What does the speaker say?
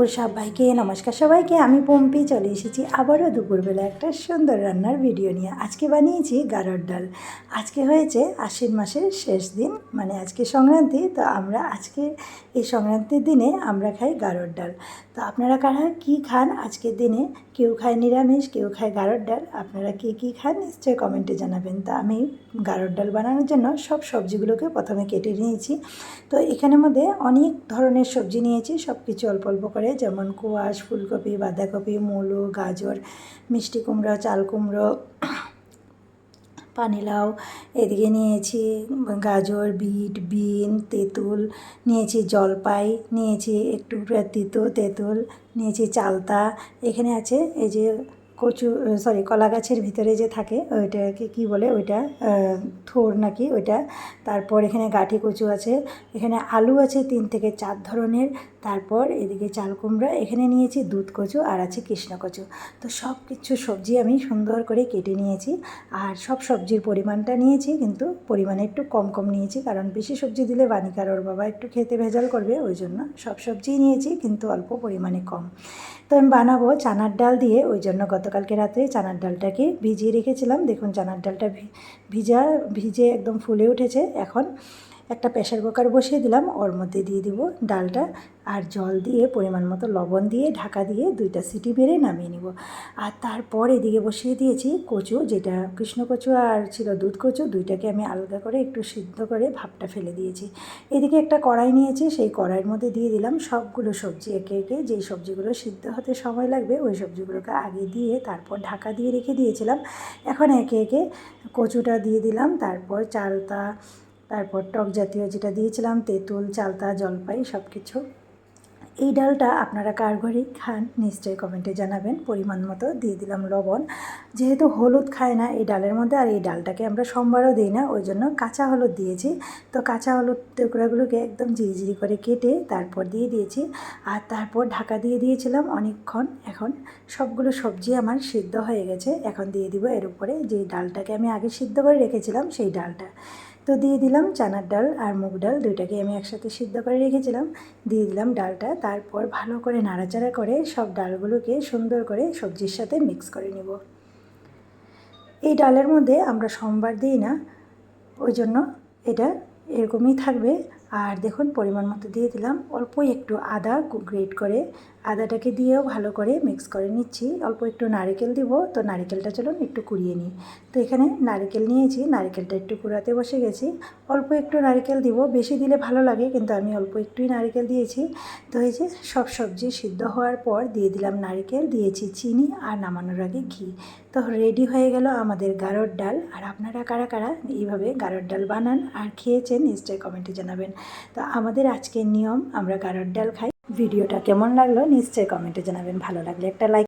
ও সবাইকে, নমস্কার সবাইকে। আমি পম্পি, চলে এসেছি আবারও দুপুরবেলা একটা সুন্দর রান্নার ভিডিও নিয়ে। আজকে বানিয়েছি গারর ডাল। আজকে হয়েছে আশ্বিন মাসের শেষ দিন মানে আজকে সংক্রান্তি, তো আমরা আজকে, এই সংক্রান্তির দিনে আমরা খাই গারর ডাল। তো আপনারা কারা কী খান আজকের দিনে? কেউ খায় নিরামিষ, কেউ খায় গারর ডাল। আপনারা কে কী খান নিশ্চয়ই কমেন্টে জানাবেন। তা আমি গারর ডাল বানানোর জন্য সব সবজিগুলোকে প্রথমে কেটে নিয়েছি। তো এখানের মধ্যে অনেক ধরনের সবজি নিয়েছি সব কিছু অল্প অল্প করে যেমন কুয়াশ, ফুলকপি, বাঁধাকপি, মূলো, গাজর, মিষ্টি কুমড়ো, চাল কুমড়ো পানিলাউ এদিকে নিয়েছি, গাজর, বিট, বিন, তেঁতুল নিয়েছি, জলপাই নিয়েছি, একটু তিতো তেঁতুল নিয়েছি, চালতা। এখানে আছে এই যে কচু সরি কলা গাছের ভিতরে যে থাকে, ওইটাকে কি বলে? ওইটা থোর নাকি ওইটা। তারপর এখানে গাঠি কচু আছে। এখানে আলু আছে তিন থেকে চার ধরনের। তারপর এদিকে চাল কুমড়া, এখানে নিয়েছি দুধ কচু আর আছে কৃষ্ণ কচু। তো সব কিছু সবজি আমি সুন্দর করে কেটে নিয়েছি আর সব সবজির পরিমাণটা নিয়েছি কিন্তু পরিমাণে একটু কম কম নিয়েছি কারণ বেশি সবজি দিলে বানিকার ওর বাবা একটু খেতে ভেজাল করবে, ওই জন্য সব সবজিই নিয়েছি কিন্তু অল্প পরিমাণে কম। তো আমি বানাবো চানার ডাল দিয়ে, ওই জন্য গতকালকে রাত্রে চানার ডালটাকে ভিজিয়ে রেখেছিলাম। দেখুন চানার ডালটা ভিজা ভিজে একদম ফুলে উঠেছে। এখন একটা প্রেশার কুকার বসিয়ে দিলাম, ওর মধ্যে দিয়ে দিব ডালটা আর জল দিয়ে পরিমাণ মতো লবণ দিয়ে ঢাকা দিয়ে দুইটা সিটি বেড়ে নামিয়ে নিব। আর তারপর এদিকে বসিয়ে দিয়েছি কচু, যেটা কৃষ্ণ কচু আর ছিল দুধ কচু, দুইটাকে আমি আলাদা করে একটু সিদ্ধ করে ভাপটা ফেলে দিয়েছি। এদিকে একটা কড়াই নিয়েছি, সেই কড়াইয়ের মধ্যে দিয়ে দিলাম সবগুলো সবজি, একে একে যেই সবজিগুলো সিদ্ধ হতে সময় লাগবে ওই সবজিগুলোকে আগে দিয়ে তারপর ঢাকা দিয়ে রেখে দিয়েছিলাম। এখন একে একে কচুটা দিয়ে দিলাম, তারপর চালতা তারপর টক জাতীয় যেটা দিয়েছিলাম, তেঁতুল, চালতা, জলপাই সব কিছু এই ডালটা আপনারা কার ঘরেই খান নিশ্চয়ই কমেন্টে জানাবেন। পরিমাণ মতো দিয়ে দিলাম লবণ। যেহেতু হলুদ খায় না এই ডালের মধ্যে, আর এই ডালটাকে আমরা সোমবারও দিই না, ওই জন্য কাঁচা হলুদ দিয়েছি। তো কাঁচা হলুদ টুকরাগুলোকে একদম ঝিরিঝিরি করে কেটে তারপর দিয়ে দিয়েছি। আর তারপর ঢাকা দিয়ে দিয়েছিলাম অনেকক্ষণ। এখন সবগুলো সবজি আমার সিদ্ধ হয়ে গেছে। এখন দিয়ে দিব এর উপরে যে ডালটাকে আমি আগে সিদ্ধ করে রেখেছিলাম, সেই ডালটা। তো দিয়ে দিলাম চানার ডাল আর মুগ ডাল দুইটাকে আমি একসাথে সিদ্ধ করে রেখেছিলাম। দিয়ে দিলাম ডালটা, তারপর ভালো করে নাড়াচাড়া করে সব ডালগুলোকে সুন্দর করে সবজির সাথে মিক্স করে নেব। এই ডালের মধ্যে আমরা সোমবার দিই না, ওই জন্য এটা এরকমই থাকবে। আর দেখুন, পরিমাণ মতো দিয়ে দিলাম। অল্প একটু আদা গ্রেট করে আদাটাকে দিয়েও ভালো করে মিক্স করে নিচ্ছি। অল্প একটু নারকেল দিব। তো নারকেলটা চলুন একটু কুড়িয়ে নিই। তো এখানে নারকেল নিয়েছি। নারকেলটা একটু কুড়াতে বসে গেছি। অল্প একটু নারকেল দিব। বেশি দিলে ভালো লাগে, কিন্তু আমি অল্প একটুই নারকেল দিয়েছি। তো এই যে সব সবজি সিদ্ধ হওয়ার পর দিয়ে দিলাম নারকেল, দিয়েছি চিনি আর নামানোর আগে ঘি। তো রেডি হয়ে গেল আমাদের গারর ডাল। আর আপনারা কারা কারা এইভাবে গারর ডাল বানান আর খেয়েছেন, নিশ্চয়ই কমেন্টে জানাবেন। তো আমাদের আজকের নিয়ম, আমরা কারোর ডাল খাই। ভিডিওটা কেমন লাগল, নিশ্চয়ই কমেন্টে জানাবেন। ভালো লাগলে একটা লাইক